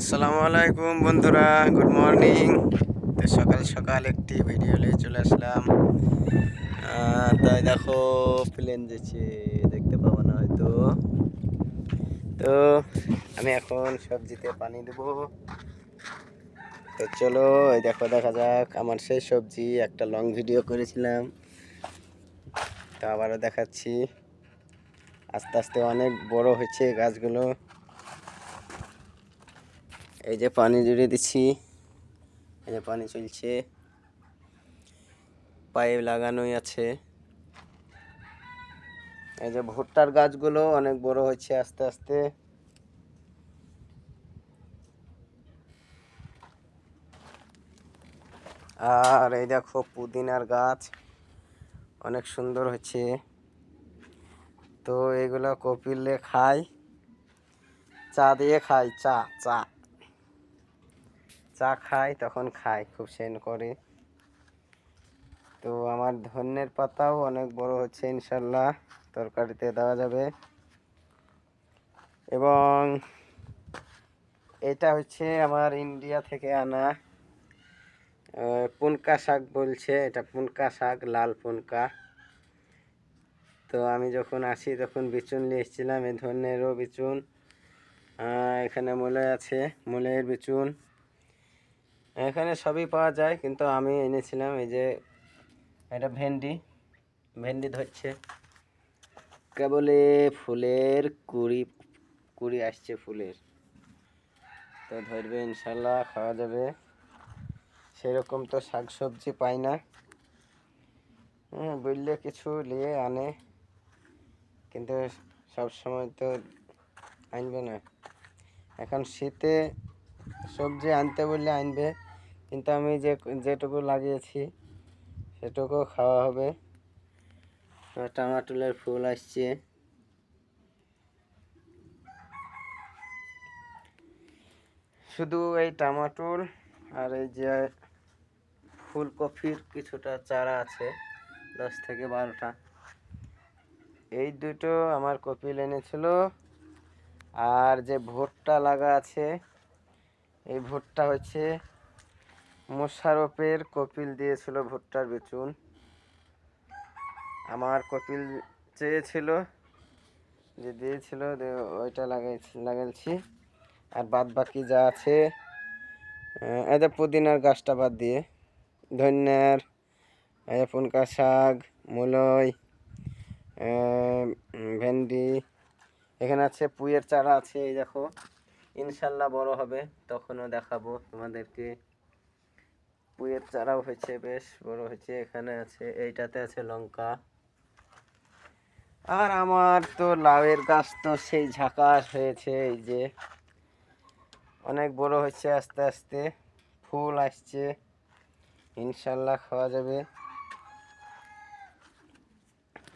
আসসালামু আলাইকুম বন্ধুরা গুড মর্নিং তো সকাল সকাল একটি ভিডিও নিয়ে চলে আসলাম। তাই দেখো প্লেন যেছে দেখতে পাবো না হয়তো। তো আমি এখন সবজিতে পানি দেবো। তো চলো, এই দেখো, দেখা যাক, আমার সেই সবজি, একটা লং ভিডিও করেছিলাম। তো আবারও দেখাচ্ছি। আস্তে আস্তে অনেক বড় হয়েছে গাছগুলো। এই যে পানি জুড়ে দিচ্ছি। এই যে পানি চলছে। পাইপ লাগানোই আছে। এই যে ভুট্টার গাছগুলো অনেক বড় হচ্ছে আস্তে আস্তে। আর এই দেখো পুদিনার গাছ অনেক সুন্দর হচ্ছে তো এগুলো কপিলে খাই। চা দিয়ে খাই, চা চা। চা খাই তখন খাই খুব সেন করে। তো আমার ধন্যের পাতাও অনেক বড় হচ্ছে ইনশাল্লাহ, তরকারিতে দেওয়া যাবে। এবং এটা হচ্ছে আমার ইন্ডিয়া থেকে আনা পুনকা শাক বলছে, এটা পুনকা শাক, লাল পুনকা। তো আমি যখন আসি তখন বিচুন নিয়ে এসেছিলাম, এই ধরনেরও বিচুন। এখানে মূলে আছে মূলের বিচুন। এখানে সবই পাওয়া যায়, কিন্তু আমি এনেছিলাম এই যে এটা ভেন্ডি। ভেন্ডি ধরছে। কেবলে ফুলের কুড়ি কুড়ি আসছে ফুলের। তো ধরবে ইনশাল্লাহ, খাওয়া যাবে। সেরকম তো শাক সবজি পাই না। হ্যাঁ বললে কিছু নিয়ে আনে। কিন্তু সব সময় তো আনবে না। এখন শীতে সবজি আনতে বললে আনবে। কিন্তু আমি যে, যেটুকু লাগিয়েছি সেটুকু খাওয়া হবে। টমাটোলের ফুল আসছে। শুধু এই টমাটোর আর এই যে ফুলকপির কিছুটা চারা আছে, দশ থেকে বারোটা। এই দুটো আমার কপিল এনেছিল। আর যে ভুট্টা লাগা আছে, এই ভুট্টা হচ্ছে মোশারফের কপিল দিয়েছিল ভুট্টার বিচুন। আমার কপিল চেয়েছিল যে দিয়েছিল ওইটা লাগাইছি লাগাইছি। আর বাদ বাকি যা আছে যে পুদিনার গাছটা বাদ দিয়ে, ধন্যার পুনকা শাক, মূলই ভেন্ডি, এখানে আছে পুইয়ের চারা আছে, এই দেখো। ইনশাল্লাহ বড় হবে, তখনও দেখাবো তোমাদেরকে। পুইয়ের চারাও হয়েছে, বেশ বড় হয়েছে, এখানে আছে, এইটাতে আছে লঙ্কা। আর আমার তো লাউয়ের গাছ তো সেই ঝাঁকাশ হয়েছে, এই যে। অনেক বড় হচ্ছে আস্তে আস্তে, ফুল আসছে, ইনশাল্লাহ খাওয়া যাবে।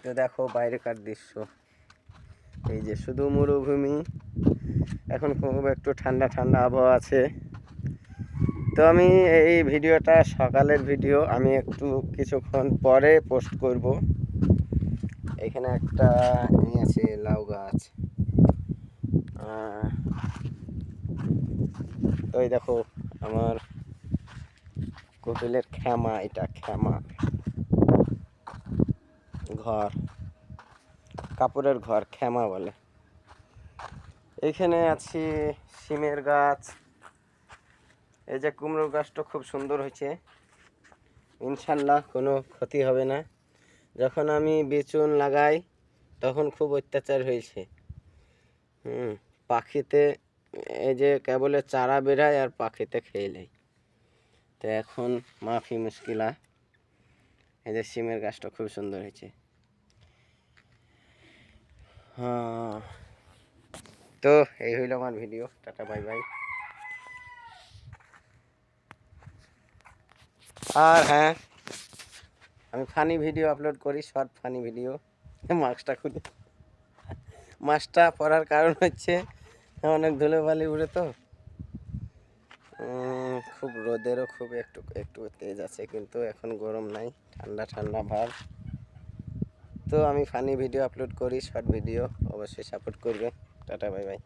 তো দেখো বাইরেকার দৃশ্য। এই যে শুধু মরুভূমি, এখন খুব একটু ঠান্ডা ঠান্ডা আবহাওয়া আছে। তো আমি এই ভিডিওটা সকালের ভিডিও। আমি একটু কিছুক্ষণ পরে পোস্ট করব। এখানে একটা আছে লাউ গাছ। তো এই দেখো আমার কোকিলের ক্ষমা, এটা ক্ষমা। ঘর, কাপড়ের ঘর, ক্ষমা বলে। এখানে আছে সিমের গাছ। এই যে কুমড়ো গাছটা খুব সুন্দর হয়েছে। ইনশাল্লাহ কোনো ক্ষতি হবে না। যখন আমি বেচুন লাগাই, তখন খুব অত্যাচার হয়েছে। হুম, পাখিতে এই যে কেবলে চারা বেরায় আর পাখিতে খেয়ে নেয়। তো এখন মাফি মুশকিলা। এই যে সিমের গাছটা খুব সুন্দর হয়েছে। হ্যাঁ তো এই হইল আমার ভিডিও। Tata, bye bye. আর হ্যাঁ আমি ফানি ভিডিও আপলোড করি শর্ট ফানি ভিডিও মাস্কটা খুলে। মাস্কটা পরার কারণ হচ্ছে, অনেক ধুলোবালি উড়ে তো। খুব রোদেরও খুব একটু একটু তেজ আছে, কিন্তু এখন গরম নাই, ঠান্ডা ঠান্ডা ভাব। তো আমি ফানি ভিডিও আপলোড করি শর্ট ভিডিও অবশ্যই সাপোর্ট করবে টাটা বাই বাই